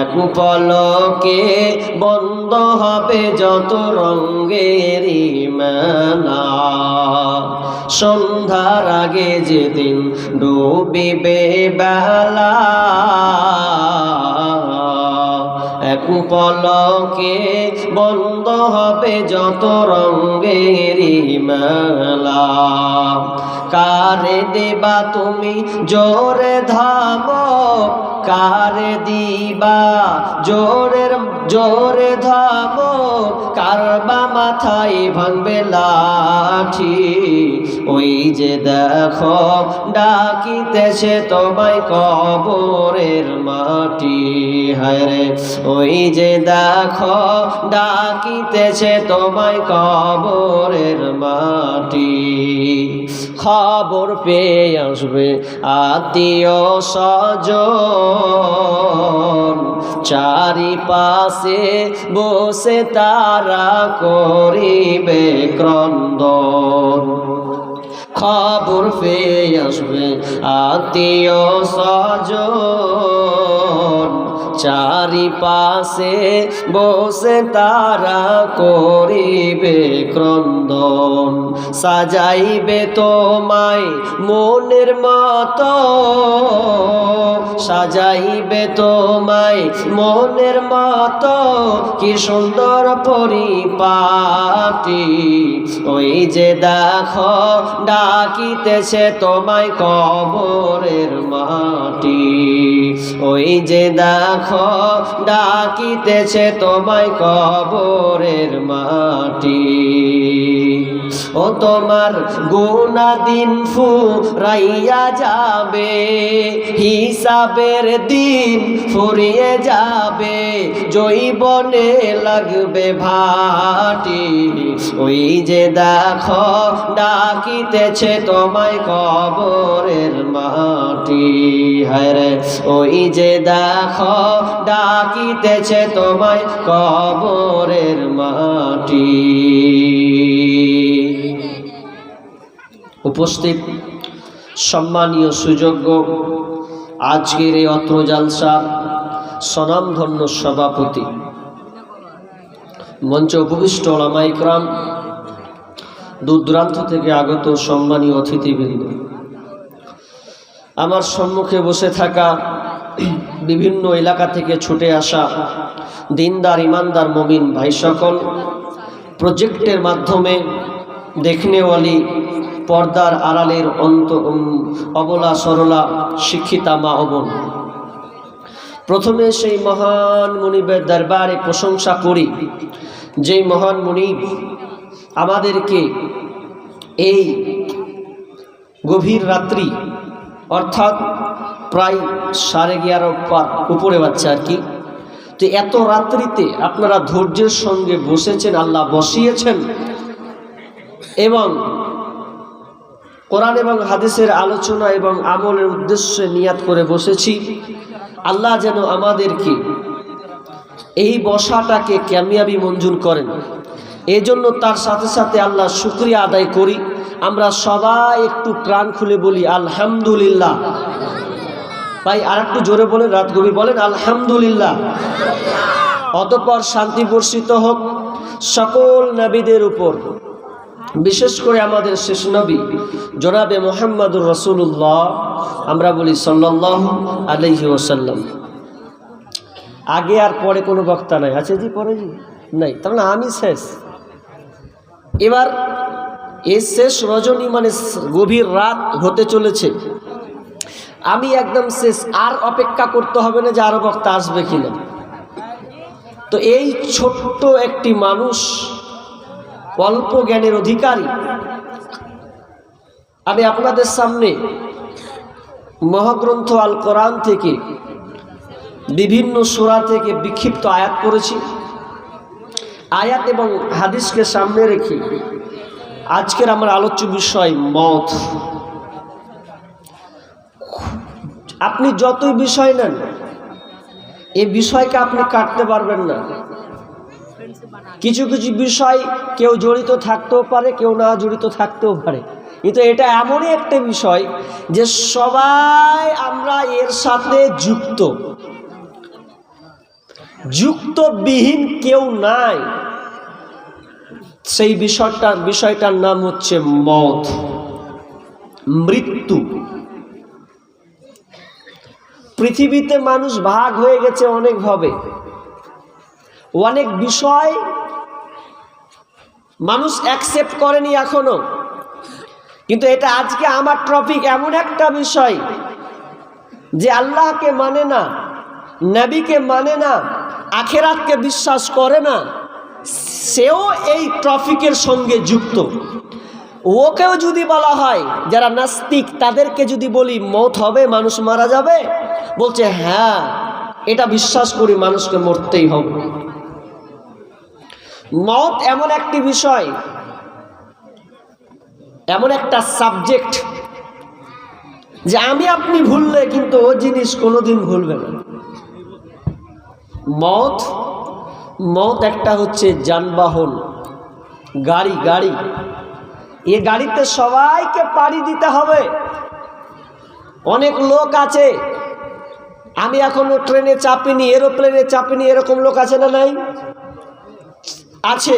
এক পলকে বন্ধ হবে যত রঙ্গেরই মেলা। সন্ধ্যার আগে যেদিন ডুবিবে বেলা, এক পলকে বন্ধ হবে যত রঙ্গেরই মেলা। কারে দেবা তুমি জোরে ধাম কারে দিবা? জোরের, জোরে ধাম। কারবা মাথায় ভাঙবে লাঠি? ওই যে দেখো ডাকিতেছে তোমায় কবরের মাটি। হায়রে ওই যে দেখো ডাকিতেছে তোমায় কবরের মাটি। খবর পেয়ে আসবে আত্মীয় স্বজন। চারিপাশে বসে তারা করিবে ক্রন্দন। খবর পেয়ে আসবে আত্মীয় স্বজন। চারিপাশে বসে তারা করিবে ক্রন্দন। সাজাইবে তোমায় মনের মতো। সাজাইবে তোমায় মনের মতো। কি সুন্দর পরিপাটি। ওই যে দেখো, ডাকিতেছে তোমায় কবরের মাটি। ওই যে দেখো ডাকিতেছে তোমায় কবরের তোমার গুনা দিন ফু রাইয়া যাবে, হিসাবের দিন ফুরিয়ে যাবে জৈবনে লাগবে ভাটি। ওই যে দেখো, ডাকিতেছে তোমায় কবরের মাটি। হরে ওই যে দেখো, ডাকিতেছে তোমায় কবরের মাটি। উপস্থিত সম্মানীয় সুযোগ্য আজকের এই অত্র জালসা স্বনামধন্য সভাপতি, মঞ্চে উপবিষ্ট ওলামাইকরাম দূর দূরান্ত থেকে আগত সম্মানীয় অতিথিবৃন্দ। আমার সম্মুখে বসে থাকা বিভিন্ন এলাকা থেকে ছুটে আসা দিনদার, ইমানদার, মমিন ভাই সকল প্রজেক্টের মাধ্যমে দেখনেওয়ালি পর্দার আড়ালের অন্ত অবলা সরলা শিক্ষিতা মা অবন প্রথমে সেই মহান মনিবের দরবারে প্রশংসা করি। যেই মহান মনিব আমাদেরকে এই গভীর রাত্রি, অর্থাৎ প্রায় সাড়ে এগারো পার উপরে বাচ্চা আর কি, তো এত রাত্রিতে আপনারা ধৈর্যের সঙ্গে বসেছেন, আল্লাহ বসিয়েছেন এবং কোরআন এবং হাদিসের আলোচনা এবং আমলের উদ্দেশ্যে নিয়াত করে বসেছি। আল্লাহ যেন আমাদেরকে এই বসাটাকে ক্যামিয়াবি মঞ্জুর করেন। এই জন্য তার সাথে সাথে আল্লাহ শুক্রিয়া আদায় করি। আমরা সবাই একটু প্রাণ খুলে বলি, আলহামদুলিল্লাহ। ভাই আর একটু জোরে বলেন রাত গভীর বলেন, আলহামদুলিল্লাহ। অতপর শান্তি বর্ষিত হোক সকল নবীদের উপর। বিশেষ করে আমাদের শেষ নবী, জনাবে মোহাম্মদুর রসুল্লাহ আমরা বলি সাল্লাহ আলহি ওসাল্লাম আগে আর পরে কোনো বক্তা নাই। আছে জি পরে জি। নাই, তার মানে আমি শেষ। এবার এই শেষ রজনী মানে গভীর রাত হতে চলেছে। আমি একদম শেষ। আর অপেক্ষা করতে হবে না যে আরও বক্তা আসবে কিনা। তো এই ছোট্ট একটি মানুষ অল্প জ্ঞানের অধিকারী। আমি আপনাদের সামনে মহাগ্রন্থ আল কোরআন থেকে বিভিন্ন সুরা থেকে বিক্ষিপ্ত আয়াত করেছি আয়াত এবং হাদিসকে সামনে রেখে আজকের আমার আলোচ্য বিষয় মত। আপনি যতই বিষয় নেন এই বিষয়কে আপনি কাটতে পারবেন না। কিছু কিছু বিষয় কেউ জড়িত থাকতেও পারে, কেউ না জড়িত থাকতেও পারে। কিন্তু এটা এমনই একটা বিষয় যে সবাই আমরা এর সাথে যুক্ত। যুক্তবিহীন কেউ নাই। সেই বিষয়টা, বিষয়টার নাম হচ্ছে মত মৃত্যু। পৃথিবীতে মানুষ ভাগ হয়ে গেছে অনেকভাবে। অনেক বিষয় মানুষ অ্যাকসেপ্ট করেনি এখনও। কিন্তু এটা আজকে আমার টপিক এমন একটা বিষয় যে আল্লাহকে মানে না, নবীকে মানে না, আখেরাতকে বিশ্বাস করে না, সেও এই ট্রফিকের সঙ্গে যুক্ত। ওকেও যদি বলা হয়, যারা নাস্তিক, তাদেরকে যদি বলি, মত হবে, মানুষ মারা যাবে? বলছে হ্যাঁ এটা বিশ্বাস করি মানুষকে মরতেই হবে। মত এমন একটি বিষয়, এমন একটা সাবজেক্ট যে আমি আপনি ভুললে কিন্তু ও জিনিস কোনোদিন ভুলবে না। মত মত একটা হচ্ছে যানবাহন, গাড়ি গাড়ি। এ গাড়িতে সবাইকে পাড়ি দিতে হবে। অনেক লোক আছে, আমি এখনও ট্রেনে চাপিনি, এরোপ্লেনে চাপিনি, এরকম লোক আছে না নাই? আছে।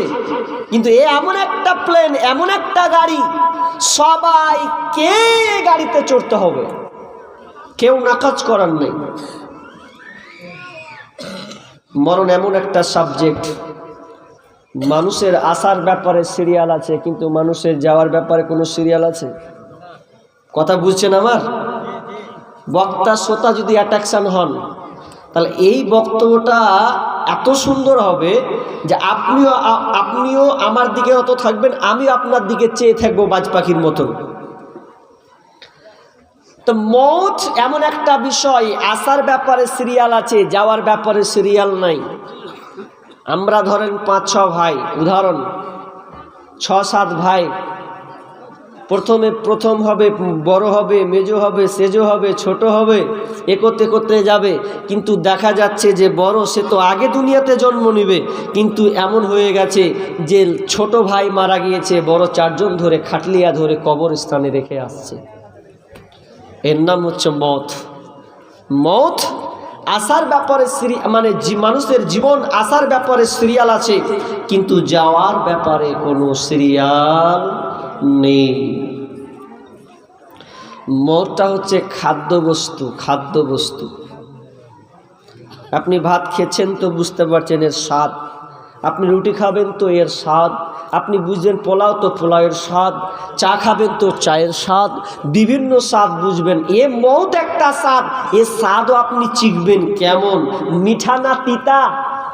কিন্তু এ এমন একটা প্লেন এমন একটা গাড়ি সবাইকে গাড়িতে চড়তে হবে? কেউ নাকাজ করার নেই। মরণ এমন একটা সাবজেক্ট মানুষের আসার ব্যাপারে সিরিয়াল আছে, কিন্তু মানুষের যাওয়ার ব্যাপারে কোনো সিরিয়াল আছে? কথা বুঝছেন আমার? বক্তা, শ্রোতা যদি অ্যাট্রাকশান হন তাহলে এই বক্তব্যটা এত সুন্দর হবে যে আপনিও আপনিও আমার দিকে অত থাকবেন আমি আপনার দিকে চেয়ে থাকব বাজ পাখির মতন তো মৌত এমন একটা বিষয়, আসার ব্যাপারে সিরিয়াল আছে, যাওয়ার ব্যাপারে সিরিয়াল নাই। আমরা ধরেন পাঁচ ছ ভাই, উদাহরণ ছ সাত ভাই প্রথমে প্রথম হবে, বড় হবে, মেজো হবে, সেজো হবে, ছোট হবে একতে একত্রে যাবে। কিন্তু দেখা যাচ্ছে যে বড়, সে তো আগে দুনিয়াতে জন্ম নিবে। কিন্তু এমন হয়ে গেছে যে ছোট ভাই মারা গিয়েছে, বড় চারজন ধরে খাটলিয়া ধরে কবরস্থানে রেখে আসছে। এর নাম হচ্ছে মত। মত আসার ব্যাপারে মানে মানুষের জীবন আসার ব্যাপারে সিরিয়াল আছে, কিন্তু যাওয়ার ব্যাপারে কোনো সিরিয়াল নেই মরটা হচ্ছে খাদ্যবস্তু খাদ্যবস্তু। আপনি ভাত খেয়েছেন তো বুঝতে পারছেন এর স্বাদ। আপনি রুটি খাবেন তো এর স্বাদ। আপনি বুঝবেন পোলাও তো পোলাওয়ের স্বাদ। চা খাবেন তো চায়ের স্বাদ। বিভিন্ন স্বাদ বুঝবেন। এ মত একটা স্বাদ। এ স্বাদও আপনি চিখবেন কেমন? মিঠা না তিতা?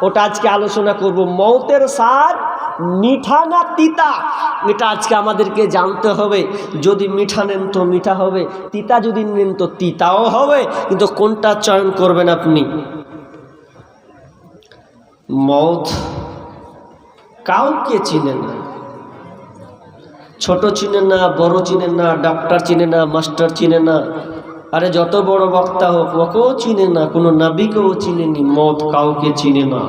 ওটা আজকে আলোচনা করব। মৌতের স্বাদ মিঠা না তিতা। এটা আজকে আমাদেরকে জানতে হবে। যদি মিঠা নেন তো মিঠা হবে, তিতা যদি নেন তো তিতাও হবে। কিন্তু কোনটা চয়ন করবেন আপনি? মত কাউকে চিনে না। ছোট চিনে না, বড় চিনে না, ডাক্তার চিনে না, মাস্টার চিনে না। আরে যত বড় বক্তা হোক, ওকেও চিনে না, কোনো নাবিকেও চিনেনি মত কাউকে চিনে না।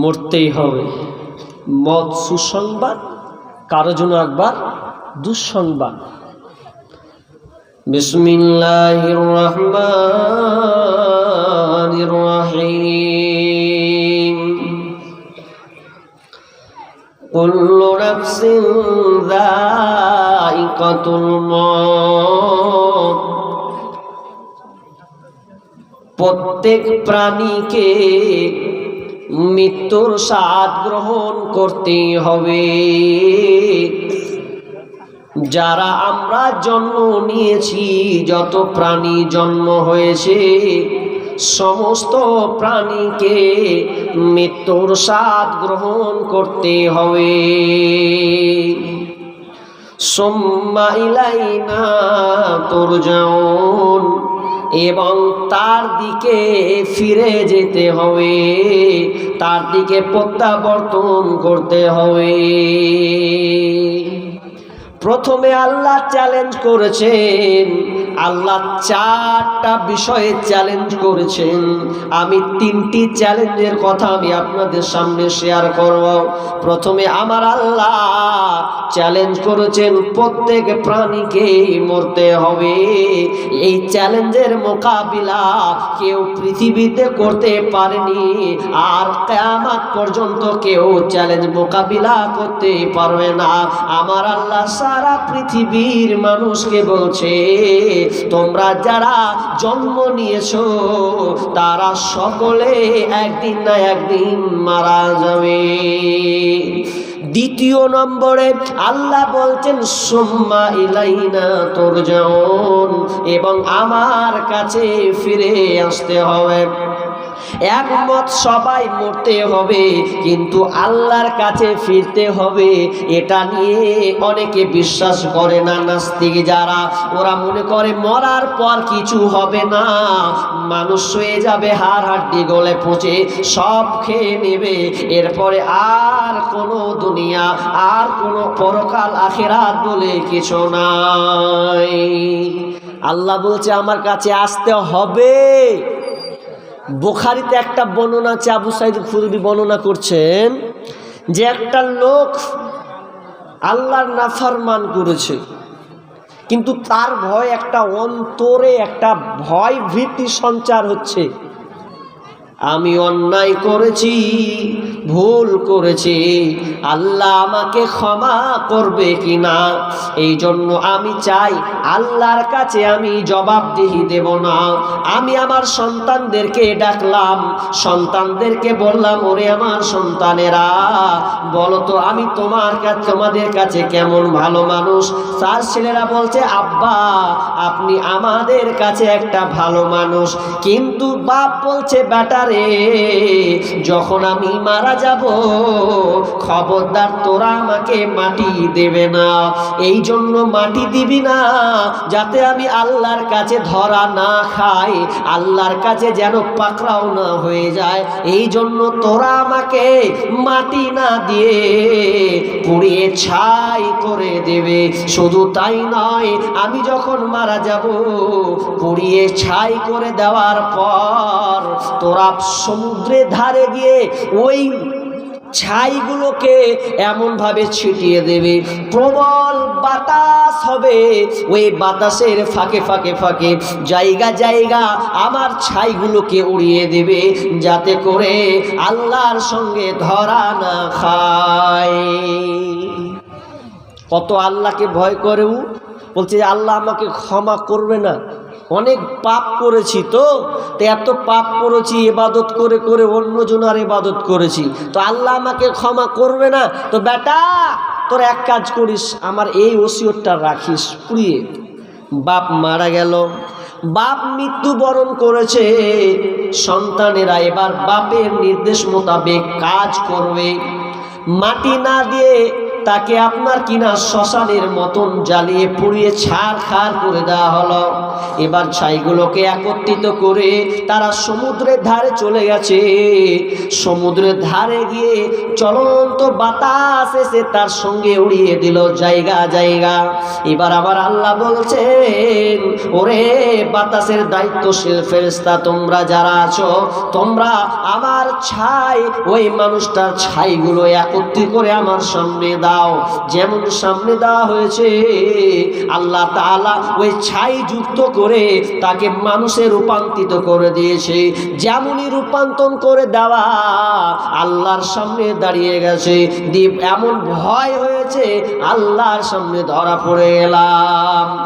মরতেই হবে। মত সুসংবাদ, কারও জন্য একবার দুঃসংবাদ। বিসমিল্লাহির রহমানির রহিম। কুল্লু নাফসিন যায়িকাতুল মউত প্রত্যেক প্রাণীকে মৃত্যুর স্বাদ গ্রহণ করতে হবে। যারা আমরা জন্ম নিয়েছি, যত প্রাণী জন্ম হয়েছে, সমস্ত প্রাণীকে মৃত্যুর স্বাদ গ্রহণ করতে হবে। সোম্মা ইলাইনা তোর এবং তার দিকে ফিরে যেতে হবে। তার দিকে প্রত্যাবর্তন করতে হবে। প্রথমে আল্লাহ চ্যালেঞ্জ করেছেন আল্লাহ চারটা বিষয়ে চ্যালেঞ্জ করেছেন। আমি তিনটি চ্যালেঞ্জের কথা আমি আপনাদের সামনে শেয়ার করব। প্রথমে আমার আল্লাহ চ্যালেঞ্জ করেছেন, প্রত্যেক প্রাণীকে মরতে হবে। এই চ্যালেঞ্জের মোকাবিলা কেউ পৃথিবীতে করতে পারেনি, আর কেয়ামাত পর্যন্ত কেউ চ্যালেঞ্জ মোকাবিলা করতে পারবে না। আমার আল্লাহ সারা পৃথিবীর মানুষকে বলছে তোমরা যারা জন্ম নিয়েছ, তারা সকলে একদিন না একদিন মারা যাবে। দ্বিতীয় নম্বরে আল্লাহ বলছেন, সোম্মা ইলাইনা তোর এবং আমার কাছে ফিরে আসতে হবে। একমত সবাই মরতে হবে, কিন্তু আল্লাহর কাছে ফিরতে হবে, এটা নিয়ে অনেকে বিশ্বাস করে না নাস্তিক যারা। ওরা মনে করে মরার পর কিছু হবে না। মানুষ হয়ে যাবে, হাড় হাড্ডি গলে পচে, সব খেয়ে নেবে। এরপরে আর কোনো দুনিয়া, আর কোনো পরকাল আখেরাত বলে কিছু নাই। আল্লাহ বলছে, আমার কাছে আসতে হবে। বোখারিতে একটা বর্ণনা আছে, আবু সাইদ খুদরি বর্ণনা করছেন যে একটা লোক আল্লাহর নাফারমান করেছে, কিন্তু তার ভয় একটা অন্তরে, একটা ভয় ভীতি সঞ্চার হচ্ছে। আমি অন্যায় করেছি ভুল করেছি। আল্লাহ আমাকে ক্ষমা করবে কি না এই জন্য আমি চাই আল্লাহর কাছে আমি জবাবদিহি দেব না। আমি আমার সন্তানদেরকে ডাকলাম। সন্তানদেরকে বললাম, ওরে আমার সন্তানেরা বলো তো আমি তোমার কাছে তোমাদের কাছে কেমন ভালো মানুষ? তার ছেলেরা বলছে, আব্বা, আপনি আমাদের কাছে একটা ভালো মানুষ। কিন্তু বাপ বলছে বেটার রে, যখন আমি মারা যাব। খবরদার তোরা আমাকে মাটি দেবে না। এই জন্য মাটি দিবি না, যাতে আমি আল্লাহর কাছে ধরা না খাই, আল্লাহর কাছে যেন পাকড়াও না হয়ে যায়। এই জন্য তোরা আমাকে মাটি না দিয়ে পুড়িয়ে ছাই করে দেবে। শুধু তাই নয়, আমি যখন মারা যাব, পুড়িয়ে ছাই করে দেওয়ার পর তোরা সমুদ্রের ধারে গিয়ে ওই ছাইগুলোকে এমনভাবে ছিটিয়ে দেবে। প্রবল বাতাস হবে। ওই বাতাসের ফাঁকে ফাঁকে ফাঁকে জায়গা জায়গা আমার ছাইগুলোকে উড়িয়ে দেবে যাতে করে আল্লাহর সঙ্গে ধরা না খায়। কত আল্লাহকে ভয় করেও বলছে, আল্লাহ আমাকে ক্ষমা করবে না। অনেক পাপ করেছি তো? তো এত পাপ করেছি এবাদত করে করে অন্যজনার এবাদত করেছি। তো আল্লাহ আমাকে ক্ষমা করবে না? তো বেটা, তোর এক কাজ করিস, আমার এই ওসিয়তটা রাখিস, পুড়িয়ে বাপ মারা গেল, বাপ মৃত্যুবরণ করেছে, সন্তানেরা এবার বাপের নির্দেশ মোতাবেক কাজ করবে। মাটি না দিয়ে তাকে আপনার কিনা শ্মশানের মতন জ্বালিয়ে পুড়িয়ে ছাড় খার করে দেওয়া হলো। এবার ছাইগুলোকে একত্রিত করে তারা সমুদ্রের ধারে চলে গেছে। সমুদ্রের ধারে গিয়ে চলন্ত বাতাস এসে তার সঙ্গে উড়িয়ে দিল জায়গা জায়গা। এবার আবার আল্লাহ বলছেন, ওরে বাতাসের দায়িত্বশীল ফেরেস্তা তোমরা যারা আছো, তোমরা আমার ছাই, ওই মানুষটার ছাইগুলো একত্রিত করে আমার সামনে দাও। যেমন সামনে দেওয়া হয়েছে, আল্লাহ তালা ওই ছাই যুক্ত করে তাকে মানুষে রূপান্তরিত করে দিয়েছে। যেমনই রূপান্তর করে দেওয়া, আল্লাহর সামনে দাঁড়িয়ে গেছে। দ্বীপ এমন ভয় হয়েছে, আল্লাহর সামনে ধরা পড়ে গেলাম।